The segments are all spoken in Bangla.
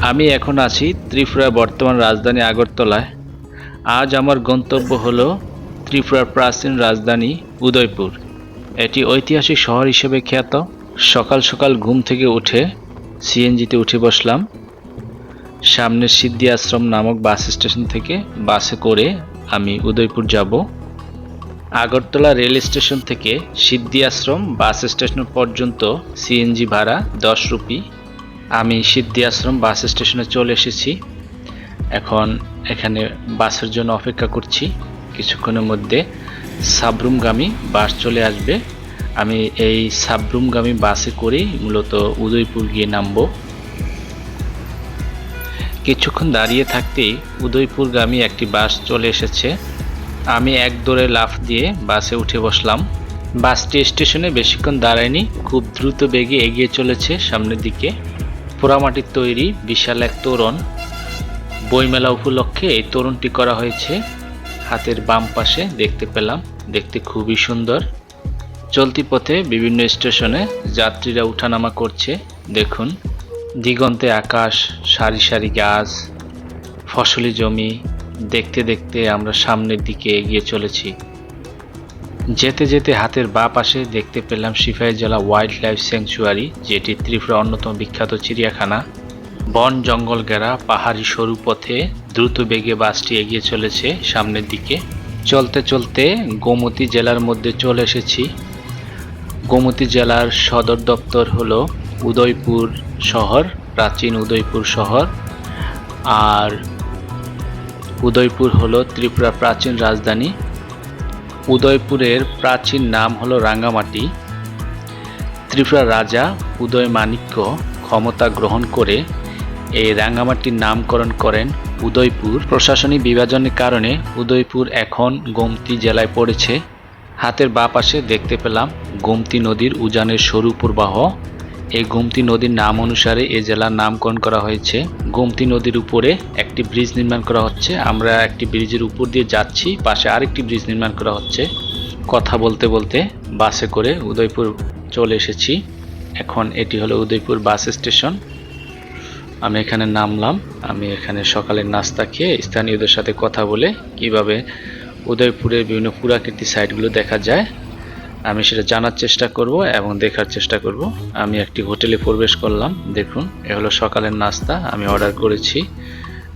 আমি এখন আছি ত্রিপুরার বর্তমান রাজধানী আগরতলায়। আজ আমার গন্তব্য হলো ত্রিপুরার প্রাচীন রাজধানী উদয়পুর। এটি ঐতিহাসিক শহর হিসেবে খ্যাত। সকাল সকাল ঘুম থেকে উঠে সিএনজিতে উঠে বসলাম। সামনের সিদ্ধি আশ্রম নামক বাস স্টেশন থেকে বাসে করে আমি উদয়পুর যাব। আগরতলা রেল স্টেশন থেকে সিদ্ধি আশ্রম বাস স্টেশন পর্যন্ত সিএনজি ভাড়া দশ রুপি। আমি সিদ্ধি আশ্রম বাস স্টেশনে চলে এসেছি। এখন এখানে বাসের জন্য অপেক্ষা করছি। কিছুক্ষণের মধ্যে সাবরুমগামী বাস চলে আসবে। আমি এই সাবরুমগামী বাসে করেই মূলত উদয়পুর গিয়ে নামবো। কিছুক্ষণ দাঁড়িয়ে থাকতেই উদয়পুরগামী একটি বাস চলে এসেছে। আমি এক দৌড়ে লাফ দিয়ে বাসে উঠে বসলাম। বাসটি স্টেশনে বেশিক্ষণ দাঁড়ায়নি, খুব দ্রুত বেগে এগিয়ে চলেছে সামনের দিকে। পোড়ামাটির তৈরি বিশাল এক তোরণ। বইমেলা উপলক্ষে এই তোরণটি করা হয়েছে। হাতের বাম পাশে দেখতে পেলাম, দেখতে খুবই সুন্দর। চলতি পথে বিভিন্ন স্টেশনে যাত্রীরা উঠানামা করছে। দেখুন, দিগন্তে আকাশ, সারি সারি গাছ, ফসলি জমি। দেখতে দেখতে আমরা সামনের দিকে এগিয়ে চলেছি। যেতে যেতে হাতের বা পাশে দেখতে পেলাম সিপাহী জেলা ওয়াইল্ড লাইফ স্যাংচুয়ারি, যেটি ত্রিপুরা অন্যতম বিখ্যাত চিড়িয়াখানা। বন জঙ্গল ঘেরা পাহাড়ি সরু পথে দ্রুত বেগে বাসটি এগিয়ে চলেছে সামনের দিকে। চলতে চলতে গোমতী জেলার মধ্যে চলে এসেছি। গোমতী জেলার সদর দপ্তর হল উদয়পুর শহর, প্রাচীন উদয়পুর শহর, আর উদয়পুর হলো ত্রিপুরা প্রাচীন রাজধানী। উদয়পুরের প্রাচীন নাম হলো রাঙ্গামাটি। ত্রিপুরা রাজা উদয় মাণিক্য ক্ষমতা গ্রহণ করে এই রাঙ্গামাটির নামকরণ করেন উদয়পুর। প্রশাসনিক বিভাজনের কারণে উদয়পুর এখন গোমতী জেলায় পড়েছে। হাতের বাঁ পাশে দেখতে পেলাম গোমতী নদীর উজানের সরু প্রবাহ। এই গোমতী নদীর নাম অনুসারে এই জেলার নামকরণ করা হয়েছে। গোমতী নদীর উপরে একটি ব্রিজ নির্মাণ করা হচ্ছে। আমরা একটি ব্রিজের উপর দিয়ে যাচ্ছি, পাশে আরেকটি ব্রিজ নির্মাণ করা হচ্ছে। কথা বলতে বলতে বাসে করে উদয়পুর চলে এসেছি। এখন এটি হলো উদয়পুর বাস স্টেশন। আমি এখানে নামলাম। আমি এখানে সকালের নাস্তা খেয়ে স্থানীয়দের সাথে কথা বলে কীভাবে উদয়পুরের বিভিন্ন পুরাকৃতি সাইটগুলো দেখা যায়। আমি সেটা জানার চেষ্টা করব এবং দেখার চেষ্টা করব। আমি একটি হোটেলে প্রবেশ করলাম। দেখুন, এ হলো সকালের নাস্তা। আমি অর্ডার করেছি।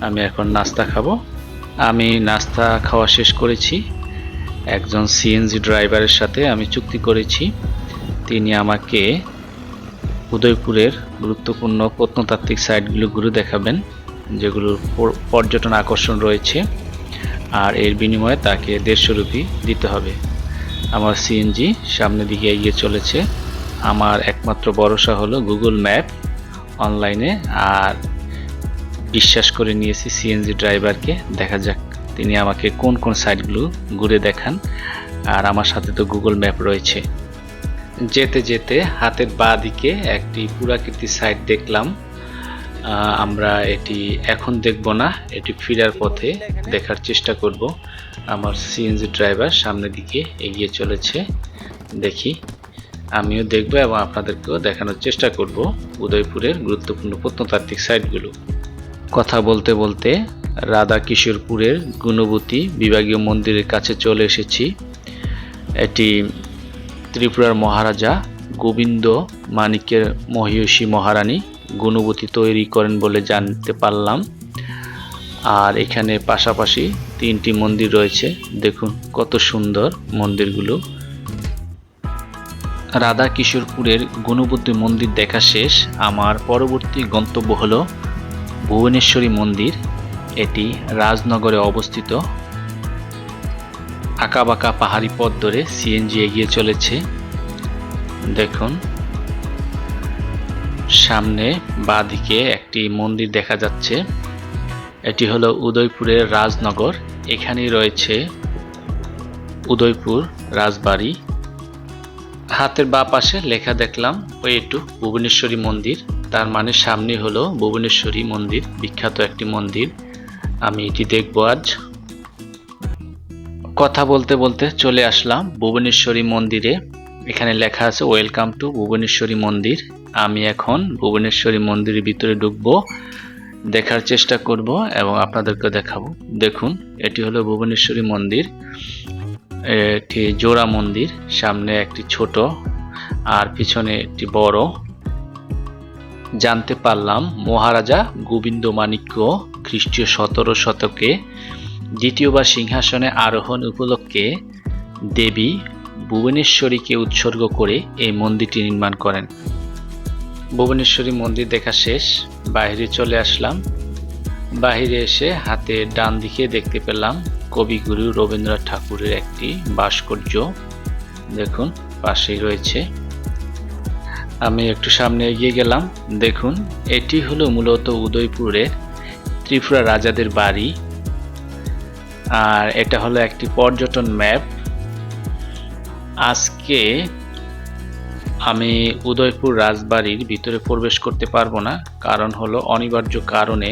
আমি এখন নাস্তা খাব। আমি নাস্তা খাওয়া শেষ করেছি। একজন সিএনজি ড্রাইভারের সাথে আমি চুক্তি করেছি। তিনি আমাকে উদয়পুরের গুরুত্বপূর্ণ প্রত্নতাত্ত্বিক সাইটগুলো ঘুরে দেখাবেন, যেগুলোর পর্যটন আকর্ষণ রয়েছে। আর এর বিনিময়ে তাকে দেড়শো রুপি দিতে হবে। আমার সিএনজি সামনের দিকে এগিয়ে চলেছে। আমার একমাত্র ভরসা হলো গুগল ম্যাপ অনলাইনে আর বিশ্বাস করে নিয়েছি সিএনজি ড্রাইভারকে দেখা যাক তিনি আমাকে কোন কোন সাইটগুলো ঘুরে দেখান, আর আমার সাথে তো গুগল ম্যাপ রয়েছে। যেতে যেতে হাতের বাঁ দিকে একটি পুরাকৃতি সাইট দেখলাম। আমরা এটি এখন দেখব না, এটি ফিরার পথে দেখার চেষ্টা করব। আমার সিএনজি ড্রাইভার সামনের দিকে এগিয়ে চলেছে, দেখি। আমিও দেখব এবং আপনাদেরকেও দেখানোর চেষ্টা করব উদয়পুরের গুরুত্বপূর্ণ প্রত্নতাত্ত্বিক সাইটগুলো। কথা বলতে বলতে রাধা কিশোরপুরের গুণবতী বিভাগীয় মন্দিরের কাছে চলে এসেছি। এটি ত্রিপুরার মহারাজা গোবিন্দ মানিকের মহিষী মহারানী গুণবতী তৈরি করেন বলে জানতে পারলাম। আর এখানে পাশাপাশি তিনটি মন্দির রয়েছে। দেখুন, কত সুন্দর মন্দিরগুলো। রাধা কিশোরপুরের গুণবতী মন্দির দেখা শেষ। আমার পরবর্তী গন্তব্য হলো ভুবনেশ্বরী মন্দির। এটি রাজনগরে অবস্থিত। আঁকাবাঁকা পাহাড়ি পথ ধরে সিএনজি এগিয়ে চলেছে। দেখুন সামনে বাঁদিকে একটি মন্দির দেখা যাচ্ছে। এটি হলো উদয়পুরের রাজনগর। এখানেই রয়েছে উদয়পুর রাজবাড়ি। হাতের বা পাশে লেখা দেখলাম, ওই একটু ভুবনেশ্বরী মন্দির। তার মানে সামনে হলো ভুবনেশ্বরী মন্দির, বিখ্যাত একটি মন্দির। আমি এটি দেখব আজ। কথা বলতে বলতে চলে আসলাম ভুবনেশ্বরী মন্দিরে। এখানে লেখা আছে, ওয়েলকাম টু ভুবনেশ্বরী মন্দির। আমি এখন ভুবনেশ্বরী মন্দিরের ভিতরে ঢুকবো, দেখার চেষ্টা করব এবং আপনাদেরকে দেখাবো। দেখুন, এটি হলো ভুবনেশ্বরী মন্দির। এটি জোড়া মন্দির, সামনে একটি ছোট আর পিছনে একটি বড়। জানতে পারলাম মহারাজা গোবিন্দ মাণিক্য খ্রিস্টীয় সতেরো শতকে দ্বিতীয়বার সিংহাসনে আরোহণ উপলক্ষে দেবী ভুবনেশ্বরীকে উৎসর্গ করে এই মন্দিরটি নির্মাণ করেন। ভুবনেশ্বরী মন্দির দেখা শেষ, বাইরে চলে আসলাম। বাইরে এসে হাতে ডান দিকে দেখতে পেলাম কবিগুরু রবীন্দ্রনাথ ঠাকুরের একটি ভাস্কর্য। দেখুন, পাশেই রয়েছে। আমি একটু সামনে এগিয়ে গেলাম। দেখুন, এটি হলো মূলত উদয়পুরের ত্রিপুরা রাজাদের বাড়ি। আর এটা হলো একটি পর্যটন ম্যাপ। আজকে আমি উদয়পুর রাজবাড়ির ভিতরে প্রবেশ করতে পারব না। কারণ হলো অনিবার্য কারণে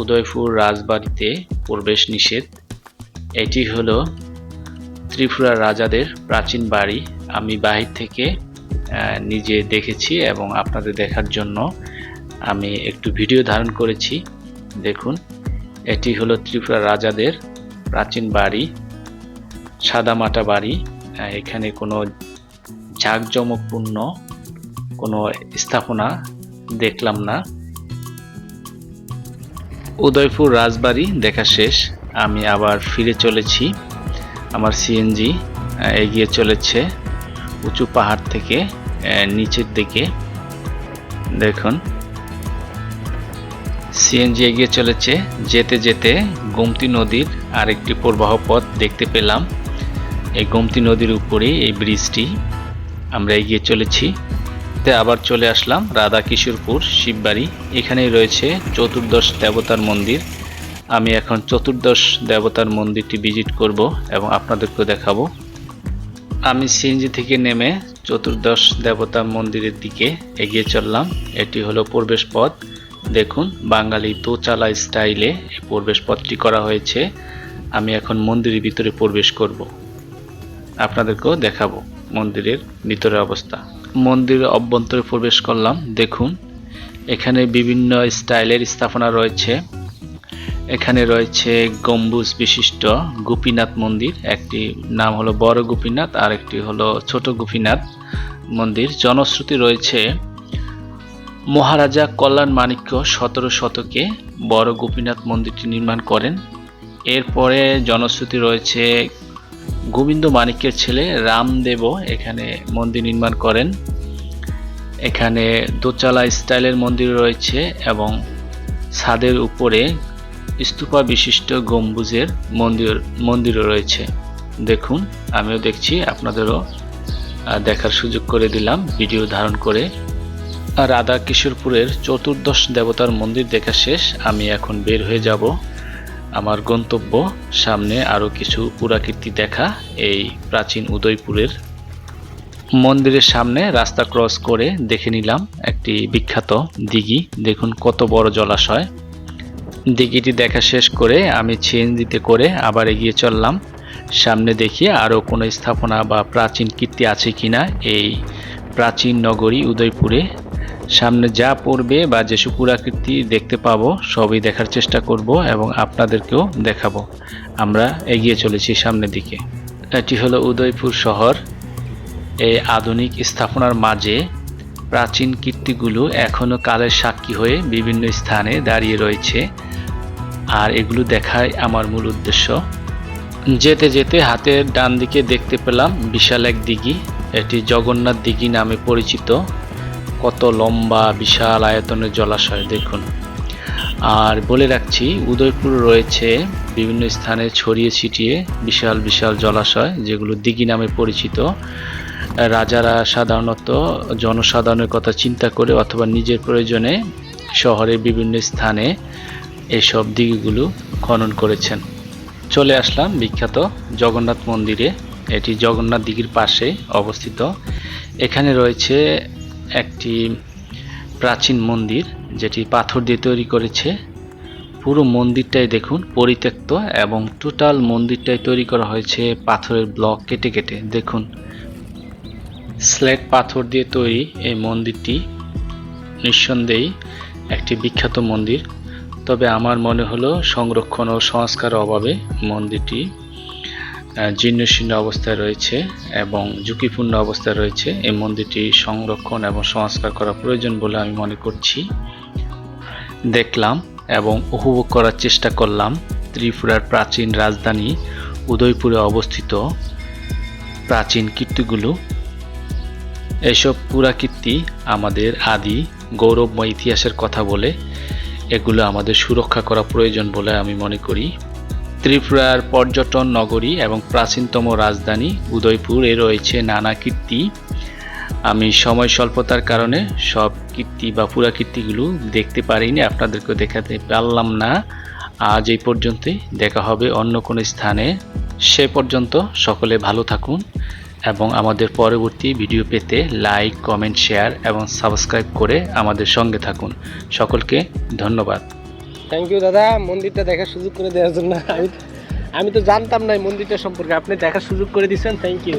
উদয়পুর রাজবাড়িতে প্রবেশ নিষেধ। এটি হলো ত্রিপুরা রাজাদের প্রাচীন বাড়ি। আমি বাহির থেকে নিজে দেখেছি এবং আপনাদের দেখার জন্য আমি একটু ভিডিও ধারণ করেছি। দেখুন, এটি হলো ত্রিপুরা রাজাদের প্রাচীন বাড়ি, সাদামাটা বাড়ি। এখানে কোনো জাঁকজমকপূর্ণ কোনো স্থাপনা দেখলাম না। উদয়পুর রাজবাড়ি দেখা শেষ। আমি আবার ফিরে চলেছি। আমার সিএনজি এগিয়ে চলেছে উঁচু পাহাড় থেকে নিচের দিকে। দেখুন। সিএনজি এগিয়ে চলেছে। যেতে যেতে গোমতী নদীর আরেকটি প্রবাহ পথ দেখতে পেলাম। এই গোমতী নদীর উপরে এই ব্রিজটি। আমরা এগিয়ে চলেছি। তে আবার চলে আসলাম রাধা কিশোরপুর, শিববাড়ি। এখানেই রয়েছে চতুর্দশ দেবতার মন্দির। আমি এখন চতুর্দশ দেবতার মন্দিরটি ভিজিট করব এবং আপনাদেরকে দেখাবো। আমি সিএনজি থেকে নেমে চতুর্দশ দেবতা মন্দিরের দিকে এগিয়ে চললাম। এটি হলো প্রবেশ পথ। দেখুন, বাঙালি দোচালা স্টাইলে এই প্রবেশ পথটি করা হয়েছে। আমি এখন মন্দিরের ভিতরে প্রবেশ করব। আপনাদেরকেও দেখাবো। মন্দিরের ভিতরের অবস্থা। মন্দিরের অভ্যন্তরে প্রবেশ করলাম, দেখুন, এখানে বিভিন্ন স্টাইলের স্থাপনা রয়েছে। এখানে রয়েছে গম্বুজ বিশিষ্ট গোপীনাথ মন্দির, একটি নাম হলো বড় গোপীনাথ আর একটি হলো ছোট গোপীনাথ মন্দির। জনশ্রুতি রয়েছে, মহারাজা কল্যাণ মাণিক্য সতেরো শতকে বড় গোপীনাথ মন্দিরটি নির্মাণ করেন। এরপরে জনশ্রুতি রয়েছে গোবিন্দ মাণিক্যের ছেলে রামদেবও এখানে মন্দির নির্মাণ করেন। এখানে দোচালা স্টাইলের মন্দির রয়েছে এবং ছাদের উপরে স্তূপা বিশিষ্ট গম্বুজের মন্দির, মন্দিরও রয়েছে। দেখুন, আমিও দেখছি, আপনাদেরও দেখার সুযোগ করে দিলাম, ভিডিও ধারণ করে। রাধা কিশোরপুরের চতুর্দশ দেবতার মন্দির দেখা শেষ, আমি এখন বের হয়ে যাব। আমার গন্তব্য, সামনে আরও কিছু পুরাকীর্তি দেখা এই প্রাচীন উদয়পুরের। মন্দিরের সামনে রাস্তা ক্রস করে দেখে নিলাম একটি বিখ্যাত দিঘি। দেখুন কত বড় জলাশয়। দিঘিটি দেখা শেষ করে আমি সিএনজিতে করে আবার এগিয়ে চললাম। সামনে দেখি আরও কোনো স্থাপনা বা প্রাচীন কীর্তি আছে কিনা এই প্রাচীন নগরী উদয়পুরে। সামনে যা পড়বে বা যেসব পুরাকীর্তি দেখতে পাবো, সবই দেখার চেষ্টা করব এবং আপনাদেরকেও দেখাবো। আমরা এগিয়ে চলেছি সামনের দিকে। এটি হলো উদয়পুর শহর। এই আধুনিক স্থাপনার মাঝে প্রাচীন কীর্তিগুলো এখনও কালের সাক্ষী হয়ে বিভিন্ন স্থানে দাঁড়িয়ে রয়েছে। আর এগুলো দেখাই আমার মূল উদ্দেশ্য। যেতে যেতে হাতের ডান দিকে দেখতে পেলাম বিশাল এক দিঘি। এটি জগন্নাথ দিঘি নামে পরিচিত। কত লম্বা, বিশাল আয়তনের জলাশয়, দেখুন। আর বলে রাখছি, উদয়পুর রয়েছে বিভিন্ন স্থানে ছড়িয়ে ছিটিয়ে বিশাল বিশাল জলাশয়, যেগুলো দিঘি নামে পরিচিত। রাজারা সাধারণত জনসাধারণের কথা চিন্তা করে অথবা নিজের প্রয়োজনে শহরের বিভিন্ন স্থানে এসব দিঘিগুলো খনন করেছেন। চলে আসলাম বিখ্যাত জগন্নাথ মন্দিরে। এটি জগন্নাথ দিঘির পাশে অবস্থিত। এখানে রয়েছে একটি প্রাচীন মন্দির যেটি পাথর দিয়ে তৈরি করেছে। পুরো মন্দিরটাই দেখুন পরিত্যক্ত এবং টোটাল মন্দিরটাই তৈরি করা হয়েছে পাথরের ব্লক কেটে কেটে। দেখুন, স্লেট পাথর দিয়ে তৈরি এই মন্দিরটি নিঃসন্দেহেই একটি বিখ্যাত মন্দির। তবে আমার মনে হলো সংরক্ষণ ও সংস্কার অভাবে মন্দিরটি জীর্ণশীর্ণ অবস্থায় রয়েছে এবং ঝুঁকিপূর্ণ অবস্থায় রয়েছে। এই মন্দিরটি সংরক্ষণ এবং সংস্কার করা প্রয়োজন বলে আমি মনে করছি। দেখলাম এবং উপভোগ করার চেষ্টা করলাম। ত্রিপুরার প্রাচীন রাজধানী উদয়পুরে অবস্থিত প্রাচীন কীর্তিগুলো। এসব পুরাকীর্তি আমাদের আদি গৌরবময় ইতিহাসের কথা বলে এগুলো আমাদের সুরক্ষা করা প্রয়োজন বলে আমি মনে করি। ত্রিপুরার পর্যটন নগরী এবং প্রাচীনতম রাজধানী উদয়পুরে রয়েছে নানা কীর্তি। আমি সময় স্বল্পতার কারণে সব কীর্তি বা পুরা কীর্তিগুলো দেখতে পারিনি আপনাদেরকে দেখাতে পারলাম না। আজ এই পর্যন্তই, দেখা হবে অন্য কোনো স্থানে। সে পর্যন্ত সকলে ভালো থাকুন এবং আমাদের পরবর্তী ভিডিও পেতে লাইক, কমেন্ট, শেয়ার এবং সাবস্ক্রাইব করে আমাদের সঙ্গে থাকুন। সকলকে ধন্যবাদ। থ্যাংক ইউ দাদা। মন্দিরটা দেখার সুযোগ করে দেওয়ার জন্য। আমি আমি তো জানতাম না মন্দিরটা সম্পর্কে। আপনি দেখার সুযোগ করে দিচ্ছেন থ্যাংক ইউ